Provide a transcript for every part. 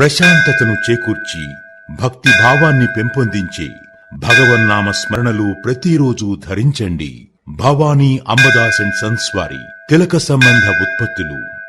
ప్రశాంతతను చేకూర్చి భక్తి భావాన్ని పెంపొందించే భగవన్నామ స్మరణలు ప్రతిరోజు ధరించండి. భవానీ అంబదాస్ అండ్ సన్స్ వారి తిలక సంబంధ ఉత్పత్తులు.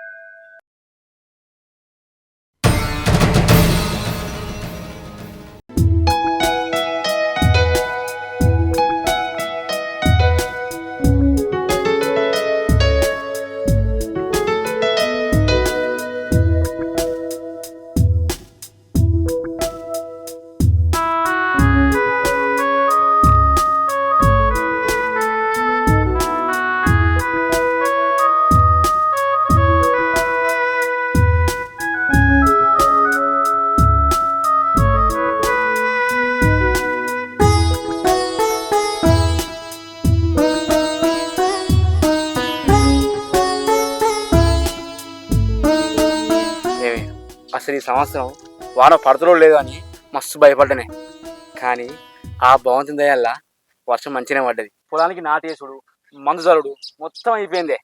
సంవత్సరం వాన పడతలో లేదు అని మస్తు భయపడ్డానే. కానీ ఆ భవంతి దయల్లా వర్షం మంచిగానే పడ్డది. పొలానికి నాటేసుడు మందు చల్లుడు మొత్తం అయిపోయిందే.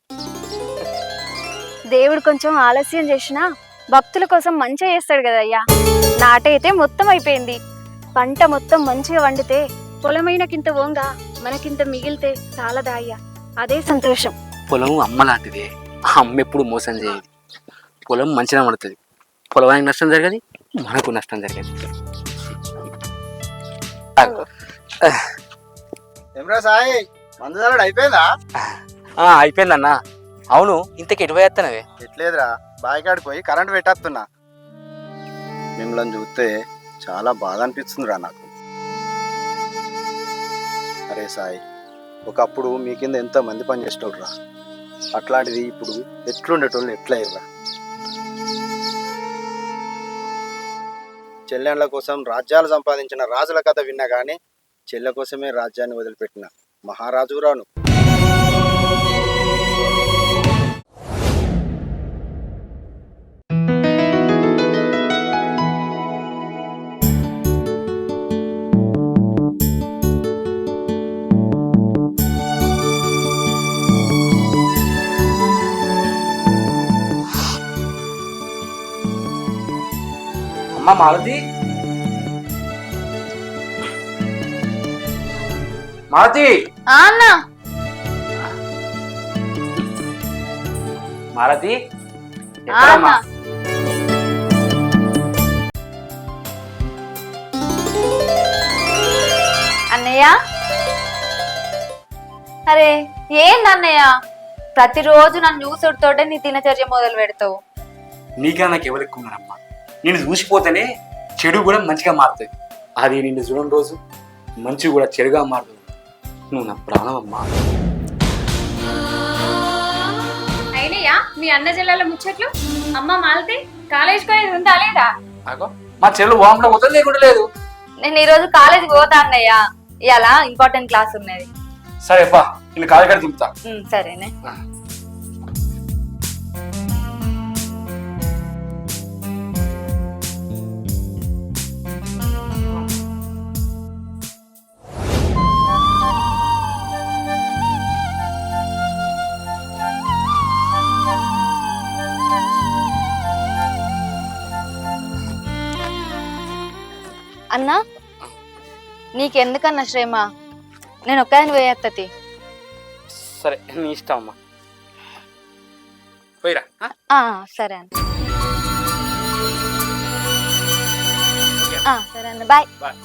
దేవుడు కొంచెం ఆలస్యం చేసినా భక్తుల కోసం మంచిగా చేస్తాడు కదయ్యా. నాటైతే మొత్తం అయిపోయింది. పంట మొత్తం మంచిగా వండితే పొలమైనకింత ఓంగా మనకింత మిగిలితే చాలా దాయ్యా అదే సంతోషం. పొలం అమ్మ లాంటిది. ఆ అమ్మ ఎప్పుడు మోసం చేయదు. పొలం మంచిగా పడుతుంది పొలానికి నష్టం జరగదు మనకు నష్టం జరగదు. సాయి మందు అయిపోయిందా? అయిపోయిందన్నా. అవును ఇంతకి ఎటు పోయేస్తానవే ఎట్లేదురా బాయికాడికి పోయి కరెంట్ పెట్టేస్తున్నా. మిమ్మల్ని చూస్తే చాలా బాధ అనిపిస్తుందిరా నాకు. అరే సాయి ఒకప్పుడు మీ కింద ఎంతో మంది పని చేసేటోడురా అట్లాంటిది ఇప్పుడు ఎట్లుండేటోళ్ళు ఎట్లా చెల్లెండ్ల కోసం రాజ్యాలు సంపాదించిన రాజుల కథ విన్నా కానీ చెల్లె కోసమే రాజ్యాన్ని వదిలిపెట్టిన మహారాజు అమ్మ మాలతి మాలతి అన్న. మాలతి ఎక్కడమ్మా? అన్నయ్య? అరే ఏంది అన్నయ్య? ప్రతిరోజు నన్ను చూసుడుతోటే నీ దినచర్య మొదలు పెడతావు. నీగా నాకు ఎవరు ఎక్కువ నేను చూసిపోతేనే చెడు కూడా మంచిగా మారుతుంది అది నిన్ను చూడని రోజు మంచి కూడా చెడుగా మారుతుంది నువ్వు నా ప్రాణం అమ్మా. అయినయ్యా మీ అన్న జిల్లాలో ముచ్చట్లు? అమ్మ మాలతి కాలేజ్కి పోయేది ఉందా లేదా? మా చెల్లు వామలో పోతుంది లేకుండా లేదు. నేను ఈ రోజు కాలేజీకి పోతా అన్నయ్య. ఇవాళ ఇంపార్టెంట్ క్లాస్ ఉన్నది. సరే బా నేను కాలు కడ దింపుతా. ఉమ్, సరేనే. అన్నా నీకెందుకన్నా శ్రేమ? నేను ఒక్కదాని పోయేత్తతి సరే నీ ఇష్టం అమ్మా. పోయిరా ఆ? ఆ, సరే అన్న. ఆ, సరే అన్న బాయ్. బాయ్.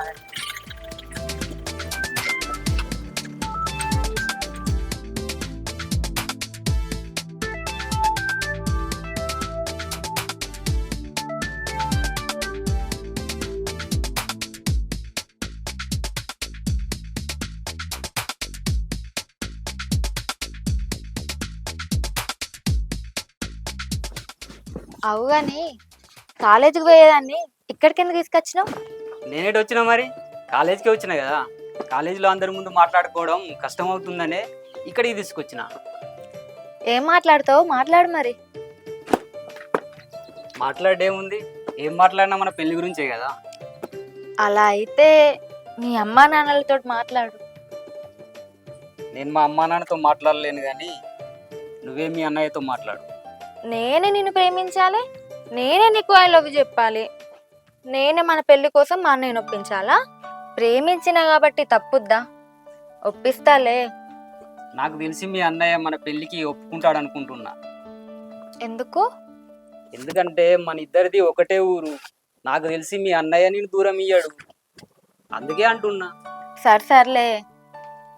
అవు అవుగాని కాలేజీకి పోయేదాన్ని ఇక్కడికి ఎందుకు తీసుకొచ్చినావు? నేనేటి వచ్చినా మరి? కాలేజీకి వచ్చినా కదా? కాలేజీలో అందరి ముందు మాట్లాడుకోవడం కష్టం అవుతుందనే ఇక్కడికి తీసుకొచ్చిన. ఏం మాట్లాడతావు? మాట్లాడు మరి. మాట్లాడేముంది? ఏం మాట్లాడినా మన పెళ్ళి గురించే కదా? అలా అయితే మీ అమ్మా నాన్నలతో మాట్లాడు. నేను మా అమ్మా నాన్నతో మాట్లాడలేను కానీ నువ్వే మీ అన్నయ్యతో మాట్లాడు. నేనే నిన్ను ప్రేమించాలి? నేనే నీకు ఐ లవ్ చెప్పాలి? నేనే మన పెళ్ళి కోసం మా అన్నయ్యని ఒప్పించాలా? ప్రేమించిన కాబట్టి తప్పుద్దా? ఒప్పిస్తాలే. నాకు తెలిసి మీ అన్నయ్య మన పెళ్ళికి ఒప్పుకుంటాడు అనుకుంటున్నా ఎందుకు? ఎందుకంటే మన ఇద్దరిది ఒకటే ఊరు. నాకు తెలిసి మీ అన్నయ్య నేను దూరం ఇయ్యాడు. అందుకే అంటున్నా. సరే సర్లే.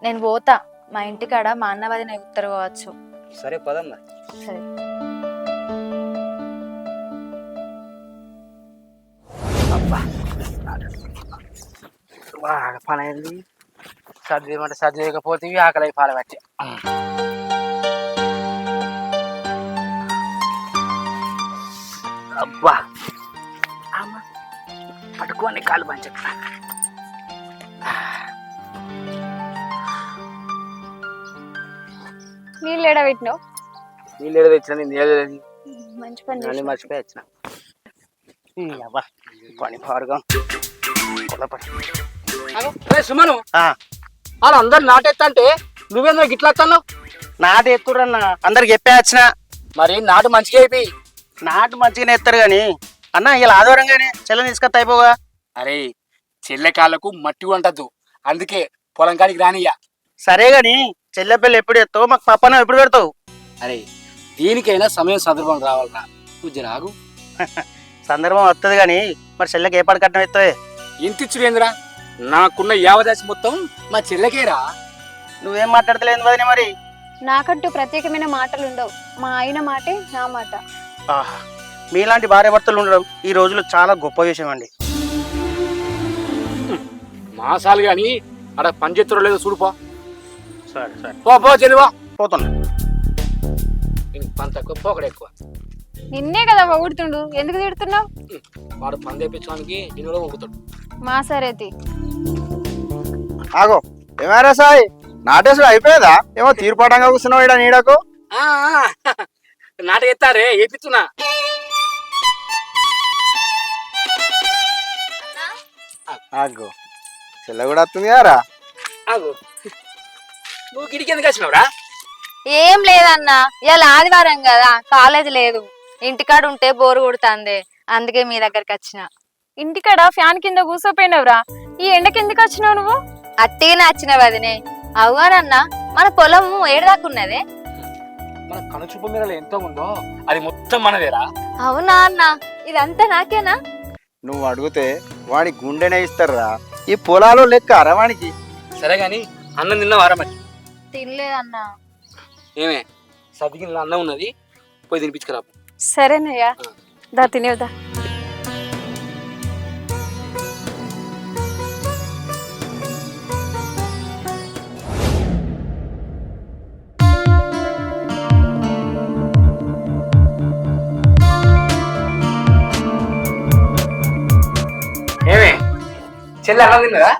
నేను పోతా. మా ఇంటికాడ మా అన్న వదిన ఉత్తరు కావచ్చు. సరే పదమ్మా సరే. బాగా పని అయింది సర్ది చేయమంటే సర్ది చేయకపోతే ఆకలి అయి పాలు పట్టి. అబ్బా. పట్టుకోండి కాలు పంచట్లా నీళ్ళు ఎడ పెట్టినావు? నీళ్ళు ఏదో తెచ్చిన? నేను ఏదో మంచి పని మళ్ళీ. మర్చిపోయి వచ్చిన. అబ్బా. పని పాడుగా. సుమను. ఆ. వాళ్ళు అందరు నాటెత్తా అంటే నువ్వేందో గిట్లా వస్తున్నావు నాటు ఎత్తురన్న అందరికి చెప్పే వచ్చిన. మరి నాటు మంచిగా అయిపోయి నాటు మంచిగానే ఎత్తారు కానీ అన్న ఇలా ఆధారంగానే చెల్లని తీసుకొస్తా అయిపోగా అరే చెల్లె కాళ్ళకు మట్టి కూడా ఉంటద్దు అందుకే పొలం కాడికి రానియ్యా. సరే గాని చెల్లె పిల్ల ఎప్పుడు ఎత్తావు మాకు పప్పన ఎప్పుడు పెడతావు? అరే దీనికైనా సమయం సందర్భం రావాలరా నువ్వు జరాగు సందర్భం వస్తుంది కానీ మరి చెల్లెకి ఏ పడి కట్నం ఎత్తావే? ఇంతిచ్చుడేంద్రా నాకున్న యావదాసి మొత్తం మా చెల్లెకేరా? నువ్వేం మాట్లాడతలేదు వదిన మరి. నాకంటూ ప్రత్యేకమైన మాటలు ఉండవు మా ఆయన మాటే నా మాట. ఆహా మీలాంటి భార్య భర్తలు ఉండడం ఈ రోజుల్లో చాలా గొప్ప విషయం అండి. మాసాలు గాని అక్కడ పనిచేస్తురో లేదో చూడుపో సరే సరే. పో పో చెల్లివా పోతున్నా. పని తక్కువ పోకడ ఎక్కువ. నిన్నే కదా పొగుడుతుండు ఎందుకు తిడుతున్నావు? వాడు పని తెప్పించడానికి నేను కూడా ఊగుతాడు మా సరేది ఆగో. ఏమారా సాయి? నాటేసుడు అయిపోయేదా? ఏమో తీర్పాటంగా కూర్చున్నావు ఈడ నీడకు. నాటక ఎత్తారే ఏపిస్తున్నా. ఆగో. చెల్ల కూడా వస్తుంది కదరా? ఆగు. నువ్వు గిడికి ఎందుకు వచ్చినావురా? ఏం లేదన్నా. ఇవాళ ఆదివారం కదా కాలేజ్ లేదు. ఇంటికాడ ఉంటే బోరు కొడుతుంది. అందుకే మీ దగ్గరికి వచ్చిన. ఇంటికాడ ఫ్యాన్ కింద కూర్చోపోయినవురా ఈ ఎండకి ఎందుకు వచ్చినావు నువ్వు? అట్టిగానే వచ్చిన వదినే. అవుగానన్నా మన పొలం ఏడదాకున్నదే మన కనుచూపు మేరలో ఎంత ఉందో అది మొత్తం మనదేరా. అవునా అన్న? ఇదంతా నాకేనా? నువ్వు అడిగితే వాడి గుండెనే ఇస్తారా ఈ పొలాలు లెక్క అరవానికి సరే గాని అన్నం తిన్నావారా మరి? తినలేదన్నా ఏమే సదిగిన అన్నం ఉన్నది పోయి తినిపించుకురా సరేనయ్యా. దా తినేవుదా ఏమే? చెల్లి అన్నం తిన్నదా?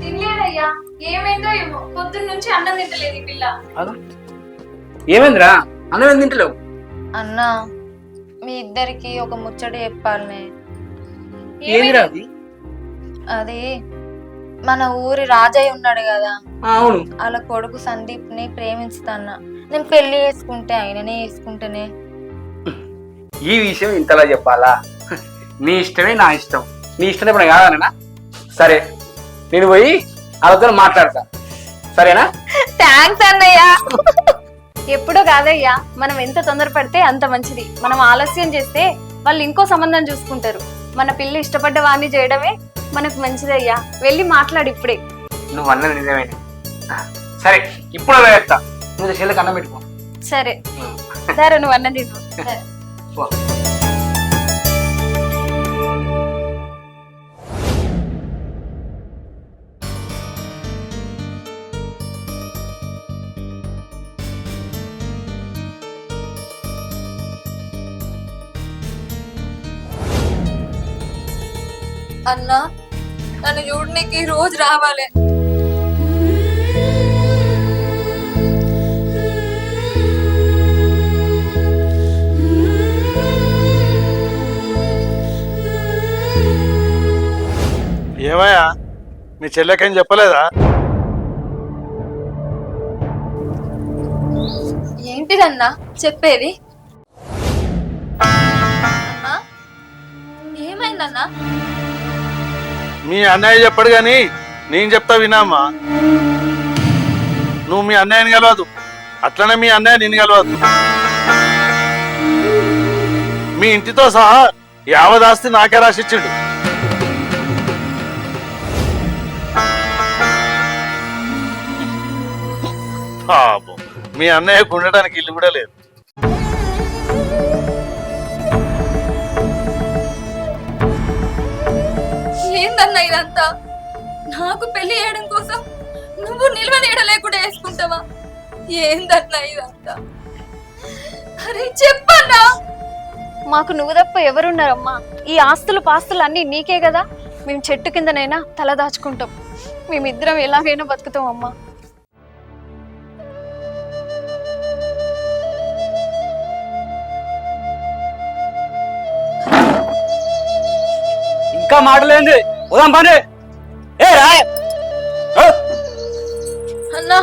తినలేదయ్యా. ఏమైందో ఏమో. పొద్దున్న నుంచి అన్నం తింటలేదు ఈ పిల్ల. ఏమైందిరా? అన్నం ఏం తింటలేవు? అన్నా మీ ఇద్దరికి ఒక ముచ్చట చెప్పాలనే. అది అది మన ఊరి రాజయ్య ఉన్నాడు కదా అవును. వాళ్ళ కొడుకు సందీప్ని ప్రేమించుతాన్నా. నేను పెళ్ళి చేసుకుంటే ఆయననే చేసుకుంటేనే. ఈ విషయం ఇంతలా చెప్పాలా? నీ ఇష్టమే నా ఇష్టం. నీ ఇష్టం ఇప్పుడు కాదనా సరే నేను పోయి వాళ్ళతో మాట్లాడతా. సరేనా? థ్యాంక్స్ అన్నయ్య. ఎప్పుడో కాదయ్యా మనం ఎంత తొందరపడితే అంత మంచిది. మనం ఆలస్యం చేస్తే వాళ్ళు ఇంకో సంబంధం చూసుకుంటారు. మన పిల్ల ఇష్టపడ్డ వాడిని చేయడమే మనకు మంచిదయ్యా. వెళ్ళి మాట్లాడు ఇప్పుడే. నువ్వు అన్నది నిజమే. సరే ఇప్పుడు నువ్వు చెల్లెకి అన్నం పెట్టుకో. సరే. సరే నువ్వు అన్నది తిను. సరే. పో. అన్నా నన్ను చూడనికి రోజు రావాలి. ఏమయ్యా మీ చెల్లెకేం చెప్పలేదా? ఏంటిదన్నా చెప్పేది? ఏమైందన్నా? మీ అన్నయ్య చెప్పడు కానీ నేను చెప్తా వినామ్మా. నువ్వు మీ అన్నయ్యని కలవదు అట్లనే మీ అన్నయ్య నిన్ను కలవద్దు. మీ ఇంటితో సహా యావదాస్తి నాకే రాసిచ్చిండు పాపం. మీ అన్నయ్యకు ఉండడానికి ఇల్లు కూడా లేదు. ఏందన్నా ఇదంతా? నాకు పెళ్ళి చేయడం కోసం నువ్వు నిల్వ లేకుండా వేసుకుంటావా? ఏందన్నా ఇదంతా? అరే చెప్పన్నా? మాకు నువ్వు తప్ప ఎవరున్నారమ్మా? ఈ ఆస్తులు పాస్తులు అన్నీ నీకే కదా? మేము చెట్టు కిందనైనా తల దాచుకుంటాం. మేమిద్దరం ఎలాగైనా బతుకుతాం అమ్మా ఇంకా మాటలేంది ఉదాం పని ఏ రాయ్ అన్నా.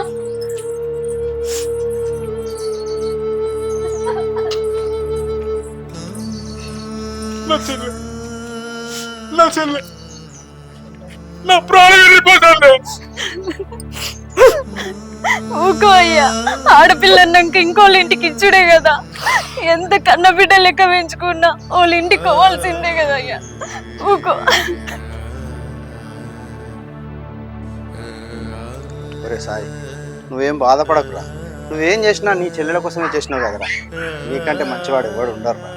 నా చెల్లె. నా చెల్లె. నా ప్రాణం వెళ్ళిపోతాను ఊకో అయ్యా. ఆడపిల్ల అన్నాక ఇంకోళ్ళ ఇంటికి ఇచ్చుడే కదా. ఎంత కన్న బిడ్డ లెక్క పెంచుకున్నా? వాళ్ళు ఇంటికి పోవాల్సిందే కదా అయ్యా. ఊకో ఒరే సాయి నువ్వేం బాధపడకురా. నువ్వేం చేసినా నీ చెల్లెల కోసమే చేసినావు కదరా. నీకంటే మంచివాడు ఎవడు ఉండరురా.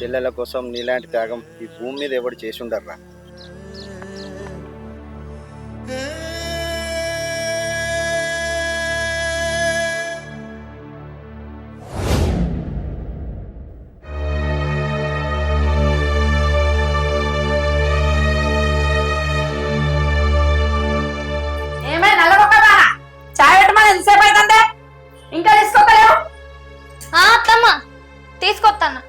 చెల్లెల కోసం నీలాంటి త్యాగం ఈ భూమి మీద ఎవడు చేసి ఉండర్రా ఇంకా తీసుకోలేవు ఆ అత్తమ్మ తీసుకొస్తాను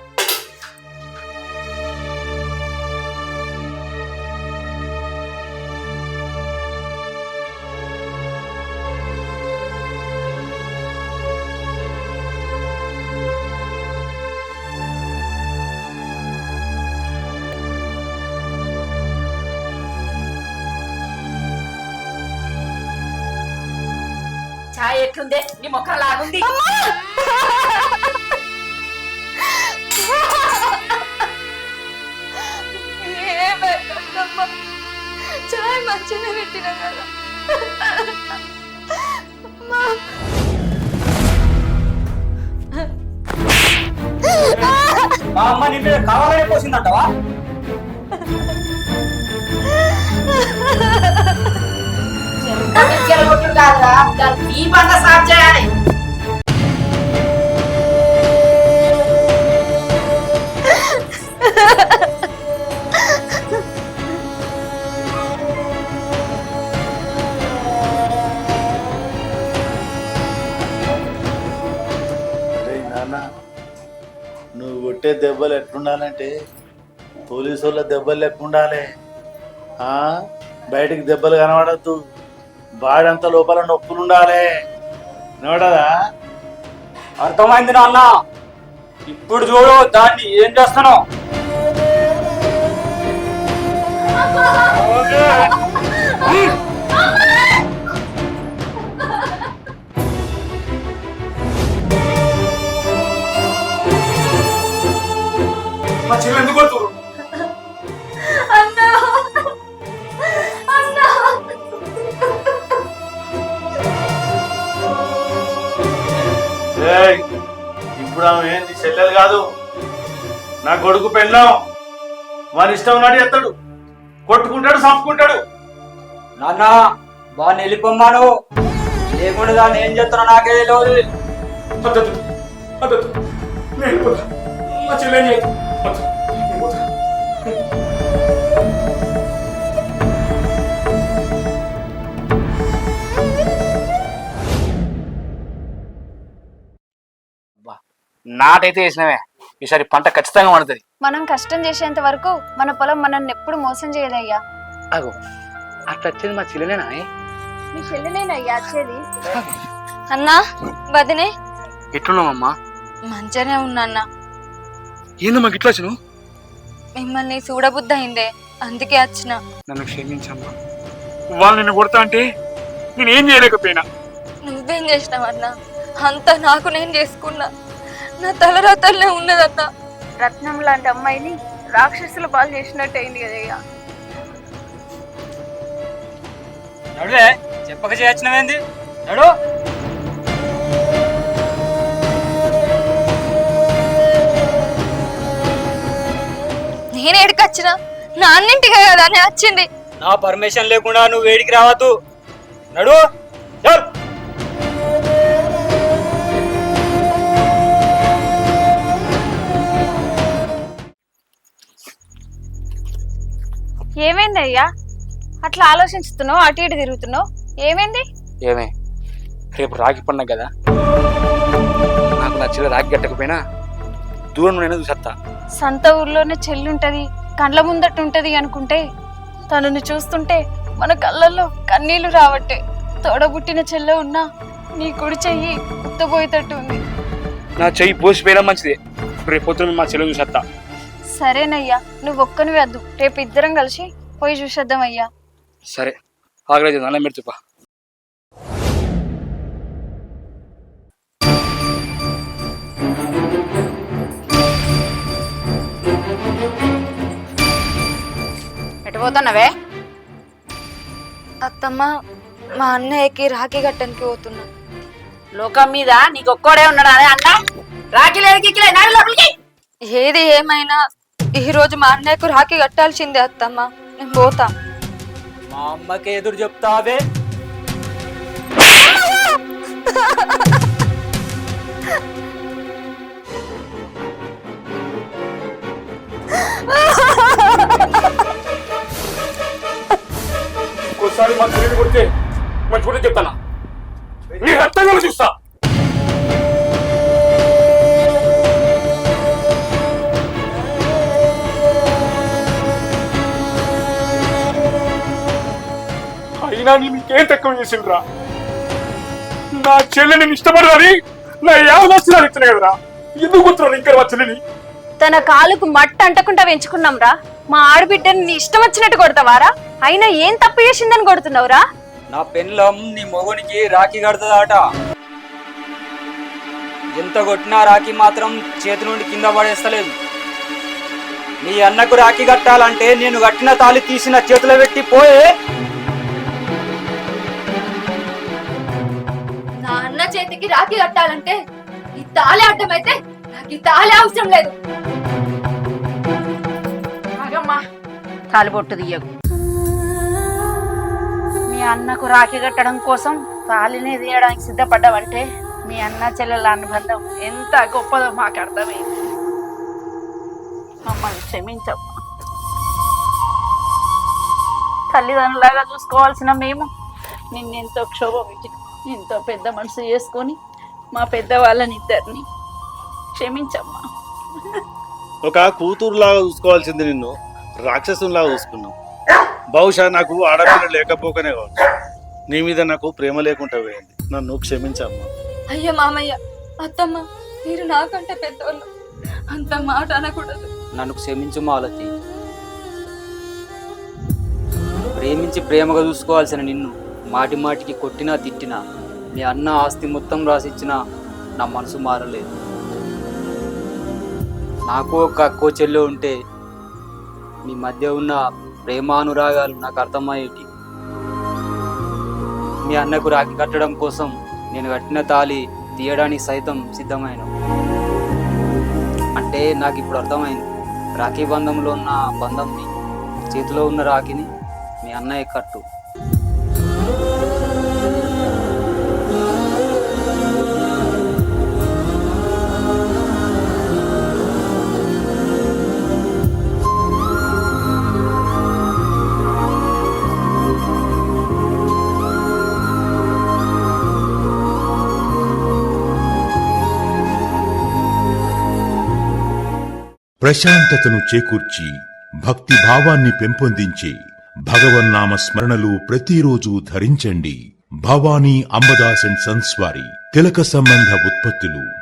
ఎట్లుందే నీ మొక్కల లాగుంది చాయ్ మంచిగా పెట్టిన కదా. మా అమ్మ నీ మీద కావాలనే పోసిందంటవా? కొట్టుడు కాదురా దాన్ని సాఫ్ చేయాలి నాన్న నువ్వు కొట్టే దెబ్బలు ఎట్లుండాలంటే పోలీసు వాళ్ళ దెబ్బలు లెక్క ఉండాలి బయటికి దెబ్బలు కనబడద్దు. బాడంత లోపల నొప్పులుండాలి. నోడదా అర్థమైంది నాన్న. ఇప్పుడు చూడు దాన్ని ఏం చేస్తాను. మా చెల్లి కొడుతురు? ఇప్పుడు ఆమె నీ చెల్లెలు కాదు. నా కొడుకు పెళ్ళాం. వాని ఇష్టం ఉన్నాడు ఎత్తాడు కొట్టుకుంటాడు సంపుకుంటాడు నాన్న వాడిని వెళ్ళిపోమ్మాను. లేకుండా దాన్ని ఏం చేస్తున్నా నాకే తెలియదు పద్ధతి పద్ధతి. నేను. మా చెల్లెని నాటైతే వేసినవే ఈసారి పంట ఖచ్చితంగా పండుతుంది. మనం కష్టం చేసేంత వరకు మన పొలం మనల్ని ఎప్పుడు మోసం చేయదయ్యా. అగో అట్లా వచ్చింది మా చెల్లెనేనా మీ చెల్లెనేనయ్యా వచ్చేది? అన్నా వదినే. ఎట్లున్నామమ్మా మంచిగానే ఉన్నా ఏందమ్మా గిట్లా వచ్చి మిమ్మల్ని చూడబుద్ధి అయిందే అందుకే వచ్చిన. నన్ను క్షమించమ్మా. వాళ్ళు నిన్ను కొడతా అంటే నేను ఏం చేయలేకపోయినా. నువ్వేం చేసినావన్నా? అంతా నాకు నేను చేసుకున్నా. నా తలరాతల్లే ఉన్నదన్నా. రత్నం లాంటి అమ్మాయిని రాక్షసుల పాలు చేసినట్టు అయింది కదయ్యా. నడువే చెప్పక చేయొచ్చినవేంది? నడు. నేను ఏడికి వచ్చిన? నా అన్నింటికే కదా అని వచ్చింది. నా పర్మిషన్ లేకుండా నువ్వు వేడికి రావద్దు. నడు. చల్. ఏమైంది అయ్యా అట్లా ఆలోచించుతున్నావు అటు ఇటు తిరుగుతున్నావు? ఏమైంది? ఏమే? రేపు రాగి పండగ కదా. నాకు నచ్చిన రాగి కట్టకపోయినా దూరం నేను చూసేస్తా సంత ఊర్లోనే చెల్లి ఉంటది కండ్ల ముందట ఉంటది అనుకుంటే తనని చూస్తుంటే మన కళ్ళల్లో కన్నీళ్ళు రావట్టే. తోడబుట్టిన చెల్లె ఉన్నా నీ కుడి చెయ్యి ఉత్తపోయేటట్టు ఉంది నా చెయ్యి పోసిపోయినా మంచిదే. రేపు పొద్దున్న మా చెల్లెలు చూసేస్తా సరేనయ్యా నువ్వు ఒక్కని వద్దు రేపు ఇద్దరం కలిసి పోయి చూసేద్దాం అయ్యా. సరే ఆగలేదు ఎటు పోతున్నావే అత్తమ్మ మా అన్నయ్యకి రాఖీ కట్టడానికి పోతున్నా. లోకం మీద నీకు ఒక్కోడే ఉన్నాడు అన్న? రాఖీ లేదు నడు లోపలికి. ఏది ఏమైనా ఈ రోజు మా అన్నయ్యకు రాఖీ కట్టాల్సిందే అత్తమ్మ. నేను పోతా. మా అమ్మకి ఎదురు చెప్తావే. ఇంకోసారి మా చెల్లెని కొడితే మంచి కూడా చెప్తానా? నీ రక్తంగా చూస్తా. అయినా నీ మీకేం తక్కువ చేసిండ్రా? నా చెల్లెని ఇష్టపడదని నా యావన వచ్చిన ఇచ్చిన కదరా? ఎందుకు కూర్చున్నాను ఇంకా మా చెల్లెని తన కాలుకు మట్టి అంటకుండా పెంచుకున్నాం రా మా ఆడబిడ్డని నీ ఇష్టం వచ్చినట్టు కొడతావారా? అయినా ఏం తప్పు చేసిందని కొడుతున్నావురా? నా పెన్లం నీ మొగునికి రాఖీ కడుతుందట. ఎంత కొట్టినా రాఖీ మాత్రం చేతి నుండి కింద పడేస్తలేదు. నీ అన్నకు రాఖీ కట్టాలంటే నేను కట్టిన తాళి తీసిన చేతిలో పెట్టి పోయే చేతికి రాఖీ కట్టాలంటే ఈ తాళి అడ్డమైతే నాకు ఈ తాళి అవసరం లేదు. ఆగమ్మా. తాలిబొట్టు తీయకు. మీ అన్నకు రాఖీ కట్టడం కోసం తాళిని తీయడానికి సిద్ధపడ్డావంటే మీ అన్న చెల్లెల అనుబంధం ఎంత గొప్పదో మాకు అర్థమైంది. మమ్మల్ని క్షమించమ్మా. తల్లిదండ్రులాగా చూసుకోవాల్సిన మేము నిన్నెంతో క్షోభం ఇచ్చింది ఎంతో పెద్ద మనసు చేసుకొని మా పెద్దవాళ్ళని ఇద్దరిని క్షమించమ్మా. ఒక కూతురులాగా చూసుకోవాల్సింది నిన్ను రాక్షసులాగా చూసుకున్నావు. బహుశా నాకు ఆడపిల్ల లేకపోకనే కావచ్చు. నీ మీద నాకు ప్రేమ లేకుండా పోయింది. నన్ను క్షమించమ్మా. అయ్యో మామయ్య అత్తమ్మ మీరు నాకంటే పెద్దోళ్ళు. అంత మాట అనకూడదు. నన్ను క్షమించు మాలతి ప్రేమించి ప్రేమగా చూసుకోవాల్సిన నిన్ను మాటి మాటికి కొట్టినా తిట్టినా మీ అన్న ఆస్తి మొత్తం రాసిచ్చినా నా మనసు మారలేదు. నాకు ఒక అక్కో చెల్లె ఉంటే మీ మధ్య ఉన్న ప్రేమానురాగాలు నాకు అర్థమయ్యేటి. మీ అన్నకు రాఖీ కట్టడం కోసం నేను కట్టిన తాళి తీయడానికి సైతం సిద్ధమైన. అంటే నాకు ఇప్పుడు అర్థమైంది. రాఖీ బంధంలో ఉన్న బంధంని చేతిలో ఉన్న రాఖీని మీ అన్నయ్య కట్టు. ప్రశాంతతను చేకూర్చి భక్తి భావాన్ని పెంపొందించే భగవన్నామ స్మరణలు ప్రతిరోజు ధరించండి. భవానీ అంబదాస్ అండ్ సన్స్ వారి తిలక సంబంధ ఉత్పత్తులు.